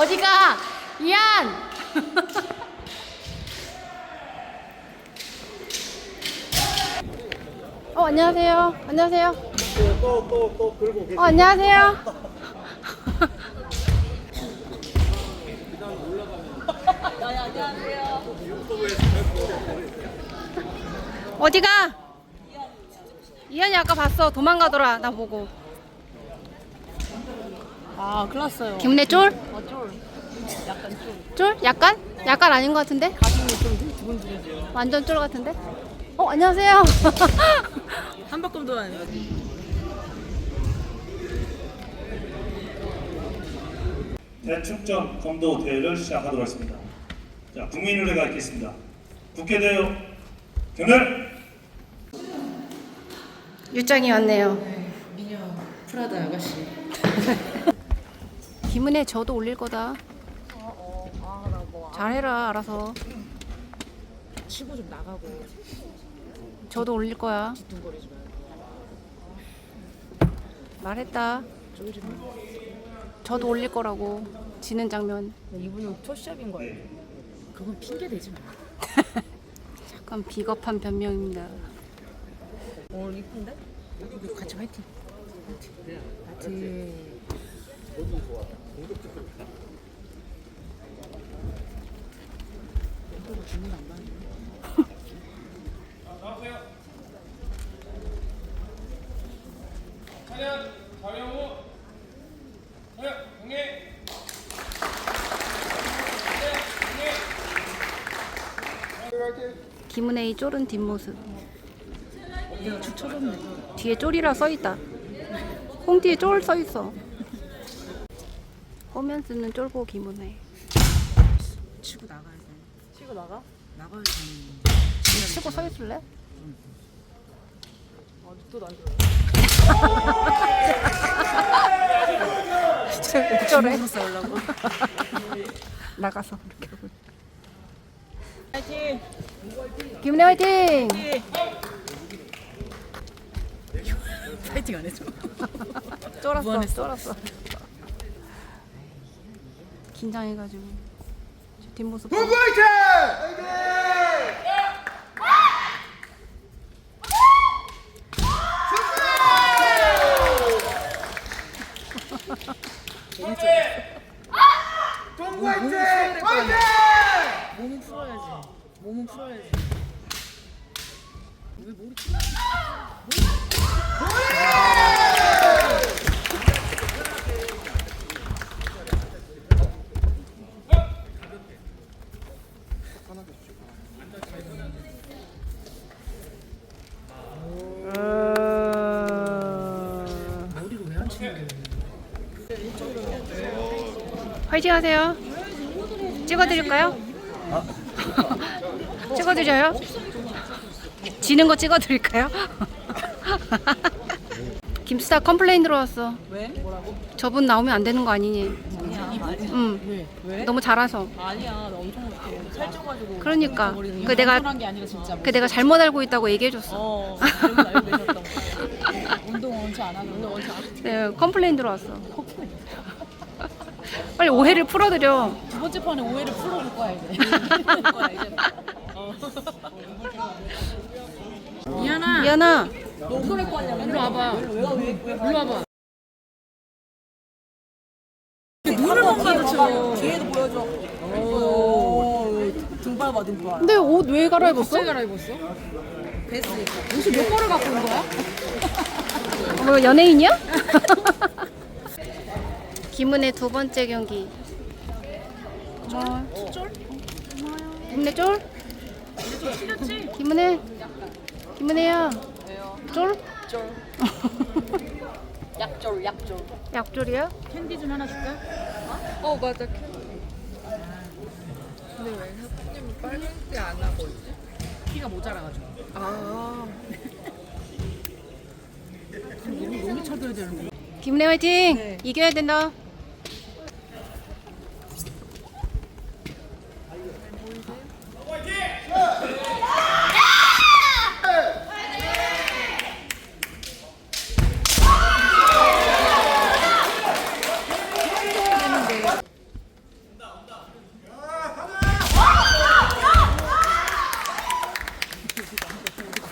어디가? 이안! 어, 안녕하세요. 안녕하세요. 또 또또 긁고 계시 어, 안녕하세요. 어디가? 이한이 아까 봤어. 도망가더라. 나 보고. 아, 큰일 났어요. 김내 쫄? 아, 쫄. 약간 쫄. 쫄? 약간? 약간 아닌 것 같은데? 가슴이 좀 두근두근. 완전 쫄 같은데? 어, 안녕하세요. 한 바꿈도 안 해. 대축전 검도 대회를 시작하도록 하겠습니다. 자, 국민의례가 있겠습니다. 국회대요 경례. 유짱이 왔네요. 미녀 프라다 아가씨. 김은혜 저도 올릴 거다. 어, 어. 아, 나 뭐. 잘해라, 알아서. 치고 좀 나가고. 저도 올릴 거야. 말했다. 쫄지 마. 저도 올릴 거라고. 지는 장면. 이분은 초시잡인 거예요. 그건 핑계 대지 마. 약간 비겁한 변명입니다. 오늘 이쁜데? 같이 화이팅. 파이팅. 김은혜의 쫄은 뒷모습. 뒤에 쫄이라 써 있다. 홈 뒤에 쫄 써 있어. 호면스는 쫄보 김은혜. 치고 나가야 돼. 치고 나가? 나가야 돼. 치고 서 있을래? 아직도 안왜 저래? 들어. 싸우려고. 나가서 이렇게 하고. 화이팅. 김은혜 화이팅! 파이팅 안 해줘. 쫄았어. 쫄았어. 긴장해가지고. 저 뒷모습. 봐. 몸은 풀어야지. 몸은 풀어야지. 왜 머리 머리 화이팅 하세요. 찍어드릴까요? 찍어드려요? 지는 거 찍어드릴까요? 김스타 컴플레인 들어왔어. 왜? 뭐라고? 저분 나오면 안 되는 거 아니니? 응. 왜? 왜? 너무 잘해서. 아니야. 나 엄청. 살쪄가지고. 그러니까. 그 내가- 한게 아니라 진짜. 그 내가 잘못 알고 있다고 얘기해줬어. 어. 잘못 알고 계셨던 거. 운동 원체 안 하는 운동 원체 안. 네, 컴플레인 들어왔어. 빨리 오해를 풀어드려. 두 번째 판에 오해를 풀어볼 거야 이제. 풀어볼 거야 이제. 어. 미안아. 미안아. 너 어떻게 할 거냐? 일로 와봐. 일로 와봐. 눈을 못 마주쳐. 뒤에도 보여줘. 오, 등발 봐 등발. 근데 옷 왜 갈아입었어? 갑자기 갈아입었어? 베스. 옷을 몇 벌을 갖고 온 거야? 뭐 연예인이야? 김은혜 두 번째 경기. 고마워. 쫄? 김은혜 쫄? 틀렸지? 김은혜? 김은혜야. 쫄? 쫄. 약쫄 약쫄. 약쫄이야? 캔디 좀 하나 줄까? 어 맞아 캔디 근데 왜 사부님은 빨간색 안 하고 있지? 키가 모자라가지고. 아 너무 너무 쳐줘야 되는데. 김은혜 화이팅! 네. 이겨야 된다.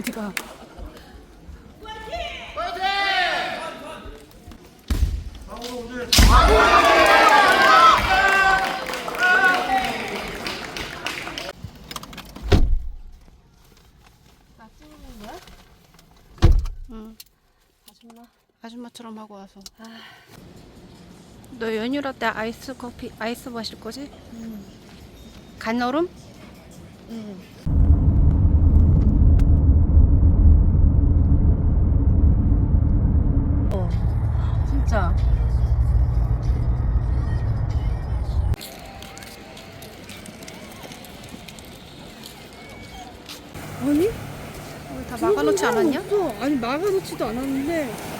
어디가? 응. 아줌마. 아줌마처럼 하고 와서. 너 연휴라 때 아이스 커피, 아이스 마실 거지? 간얼음? 어. 진짜. 아니? 다 막아놓지 않았냐? 없어. 아니 막아놓지도 않았는데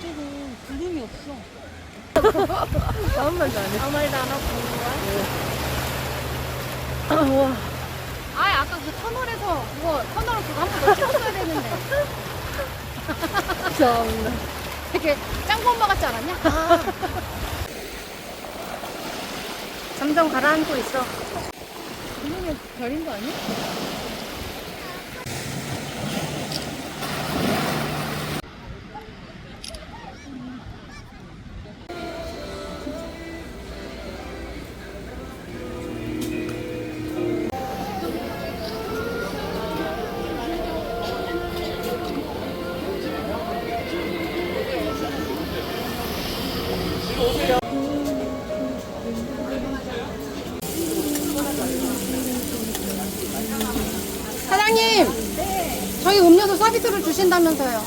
이쪽은 구름이 없어. 아무 말도 안 해. 아무 말도 안 하고 보는 거야? 와. 아, 아까 그 터널에서 그거 터널 그거 한 번 더 찍었어야 되는데. 참나. 되게 짱구 엄마 같지 않았냐? 점점 가라앉고 있어. 구름에 가린 거 아니야? 서비스로 주신다면서요.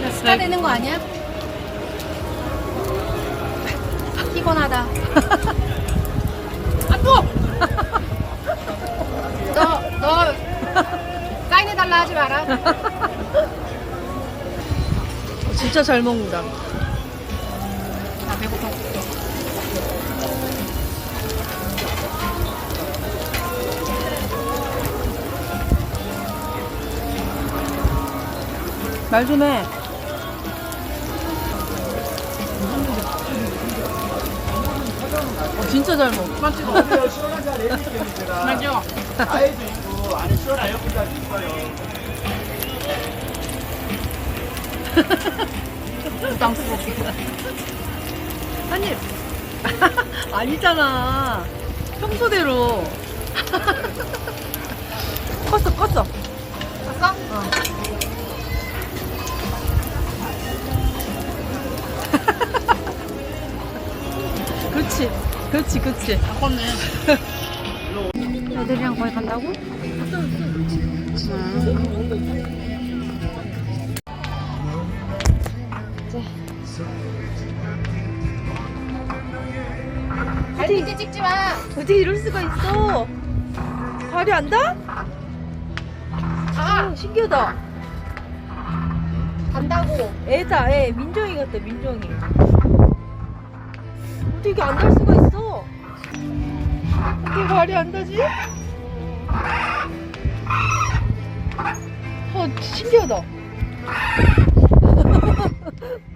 네. 스타 되는 거 아니야? 피곤하다. 아, 또! 너, 너, 사인해달라 하지 마라. 진짜 잘 먹는다. 말 좀 해. 어, 진짜 잘 먹어. 맞지? 맞죠? 아이도 있고 안에 시원 에어컨까지 있어요. 부담스럽게. 한입. 아니잖아. 평소대로. 껐어, 껐어. 봤어? 그렇지. 그렇지, 그렇지. 애들이랑 거기 간다고? 발밑에 찍지 마. 어떻게 이럴 수가 있어? 발이 안 닿아? 가. 어, 신기하다. 간다고. 애다, 애. 민정이 같다, 민정이. 어떻게 안 닿을 수가 있어? 어떻게 발이 안 닿지? 어, 신기하다.